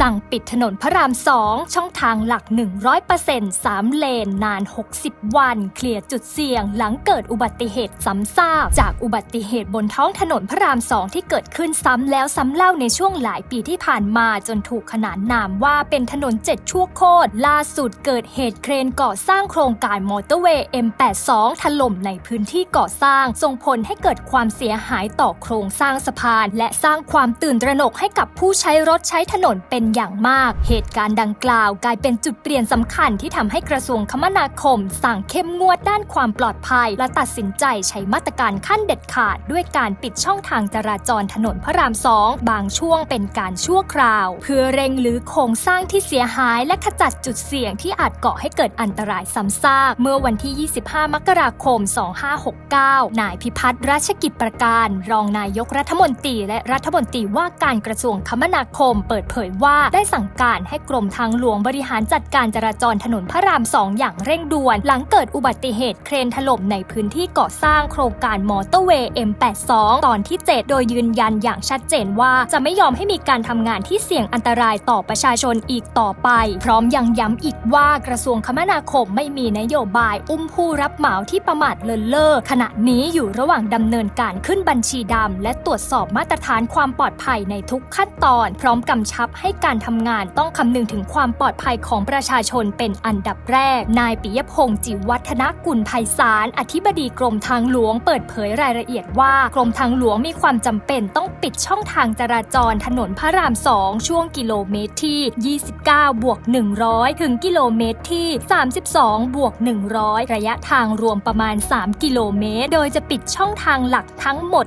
สั่งปิดถนนพระรามสองช่องทางหลัก 100% 3 เลนนาน 60 วัน เคลียร์จุดเสี่ยง หลังเกิดอุบัติเหตุซ้ำซากจากอุบัติเหตุบนท้องถนนพระรามสองที่เกิดขึ้นซ้ำแล้วซ้ำเล่าในช่วงหลายปีที่ผ่านมาจนถูกขนานนามว่าเป็นถนน7ชั่วโคตรล่าสุดเกิดเหตุเครนก่อสร้างโครงการมอเตอร์เวย์ M82 ถล่มในพื้นที่ก่อสร้าง ส่งผลให้เกิดความเสียหายต่อโครงสร้างสะพาน และสร้างความตื่นตระหนกให้กับผู้ใช้รถใช้ถนนเป็นอย่างมาก เหตุการณ์ดังกล่าวกลายเป็นจุดเปลี่ยนสำคัญที่ทำให้กระทรวงคมนาคม สั่งเข้มงวดด้านความปลอดภัย และตัดสินใจใช้มาตรการขั้นเด็ดขาด ด้วยการปิดช่องทางจราจรถนนพระรามสองบางช่วงเป็นการชั่วคราว เพื่อเร่งหรือโครงสร้างที่เสียหายและขจัดจุดเสี่ยงที่อาจก่อให้เกิดอันตรายซ้ำซากเมื่อวันที่ 25 มกราคม 2569 นายพิพัฒน์ราชกิจประการ รองนายกรัฐมนตรีและรัฐมนตรีว่าการกระทรวงคมนาคม เปิดเผยว่าได้สั่งการให้กรมทางหลวงบริหารจัดการจราจรถนนพระรามสองอย่างเร่งด่วน หลังเกิดอุบัติเหตุเครนถล่มในพื้นที่ก่อสร้างโครงการมอเตอร์เวย์ M82 ตอนที่ 7 โดยยืนยันอย่างชัดเจนว่าจะไม่ยอมให้มีการทำงานที่เสี่ยงอันตรายต่อประชาชนอีกต่อไป พร้อมยังย้ำอีกว่ากระทรวงคมนาคมไม่มีนโยบาย อุ้มผู้รับเหมาที่ประมาทเลินเล่อขณะนี้อยู่ระหว่างดำเนินการขึ้นบัญชีดำและตรวจสอบมาตรฐานความปลอดภัยในทุกขั้นตอน พร้อมกำชับให้การทำงานต้องคำนึงถึงความปลอดภัยของประชาชนเป็นอันดับแรก นายปิยพงศ์จิวัฒนกุลไพศาลอธิบดีกรมทางหลวง เปิดเผยรายละเอียดว่ากรมทางหลวงมีความจำเป็นต้องปิดช่องทางจราจรถนนพระรามสองช่วงกิโลเมตรที่ 29 บวก 100 ถึงกิโลเมตรที่ 32 บวก 100 ระยะทางรวมประมาณ 3 กิโลเมตร โดยจะปิดช่องทางหลักทั้งหมด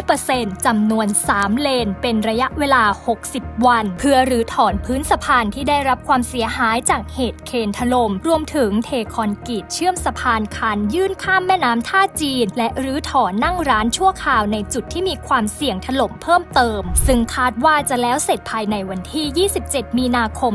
100%จำนวน 3 เลน เป็นระยะเวลา 60 วัน เพื่อรื้อถอนพื้นสะพานที่ได้รับความเสียหายจากเหตุเคนถล่มรวมถึงเทคอนกรีตเชื่อมสะพานคันยื่นข้ามแม่น้ำท่าจีน และรื้อถอนนั่งร้านชั่วคราวในจุดที่มีความเสี่ยงถล่มเพิ่มเติม ซึ่งคาดว่าจะแล้วเสร็จภายในวันที่ 27 มีนาคม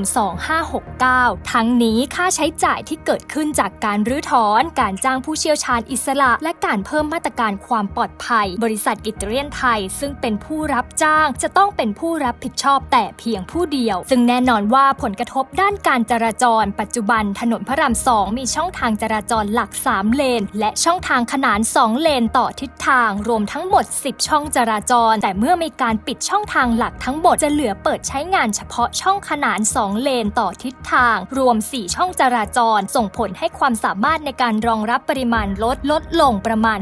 2569 ทั้งนี้ค่าใช้จ่ายที่เกิดขึ้นจากการรื้อถอน การจ้างผู้เชี่ยวชาญอิสระ และการเพิ่มมาตรการความปลอดภัย บริษัทอิตาเลียนไทย ซึ่งเป็นผู้รับจ้างจะต้องเป็นผู้รับผิดชอบแต่เพียงผู้เดียว ซึ่งแน่นอนว่าผลกระทบด้านการจราจร ปัจจุบันถนนพระรามสองมีช่องทางจราจรหลัก 3 เลน และช่องทางขนาน 2 เลนต่อทิศทาง รวมทั้งหมด 10 ช่องจราจร แต่เมื่อมีการปิดช่องทางหลักทั้งหมดจะเหลือเปิดใช้งานเฉพาะช่องขนาน 2 เลนต่อทิศทาง รวม 4 ช่องจราจร ส่งผลให้ความสามารถในการรองรับปริมาณรถลดลงประมาณ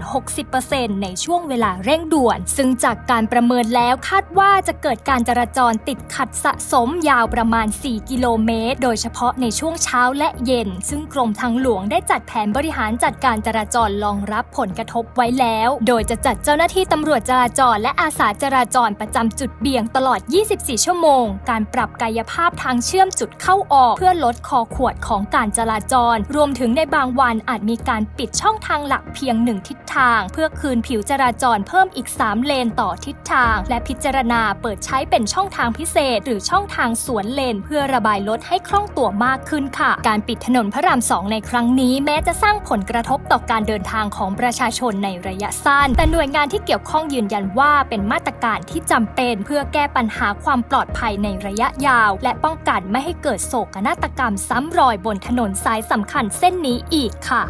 60%ในช่วงเวลาเร่งด่วน ซึ่งจากการประเมินแล้วคาดว่าจะเกิดการจราจรติดขัดสะสมยาวประมาณ 4 กิโลเมตร โดยเฉพาะในช่วงเช้าและเย็น ซึ่งกรมทางหลวงได้จัดแผนบริหารจัดการจราจรรองรับผลกระทบไว้แล้ว โดยจะจัดเจ้าหน้าที่ตำรวจจราจร และอาสาจราจรประจำจุดเบี่ยงตลอด 24 ชั่วโมง การปรับกายภาพทางเชื่อมจุดเข้าออก เพื่อลดคอขวดของการจราจร รวมถึงในบางวันอาจมีการปิดช่องทางหลักเพียงหนึ่งทิศทาง เพื่อคืนผิวจราจรเพิ่มอีก 3 เลนต่อทิศทาง และพิจารณาเปิดใช้เป็นช่องทางพิเศษ หรือช่องช่องทางสวนเลน เพื่อระบายรถให้คล่องตัวมากขึ้นค่ะ การปิดถนนพระรามสองในครั้งนี้ แม้จะสร้างผลกระทบต่อการเดินทางของประชาชนในระยะสั้น แต่หน่วยงานที่เกี่ยวข้องยืนยันว่าเป็นมาตรการที่จำเป็นเพื่อแก้ปัญหาความปลอดภัยในระยะยาว และป้องกันไม่ให้เกิดโศกนาฏกรรมซ้ำรอยบนถนนสายสำคัญเส้นนี้อีกค่ะ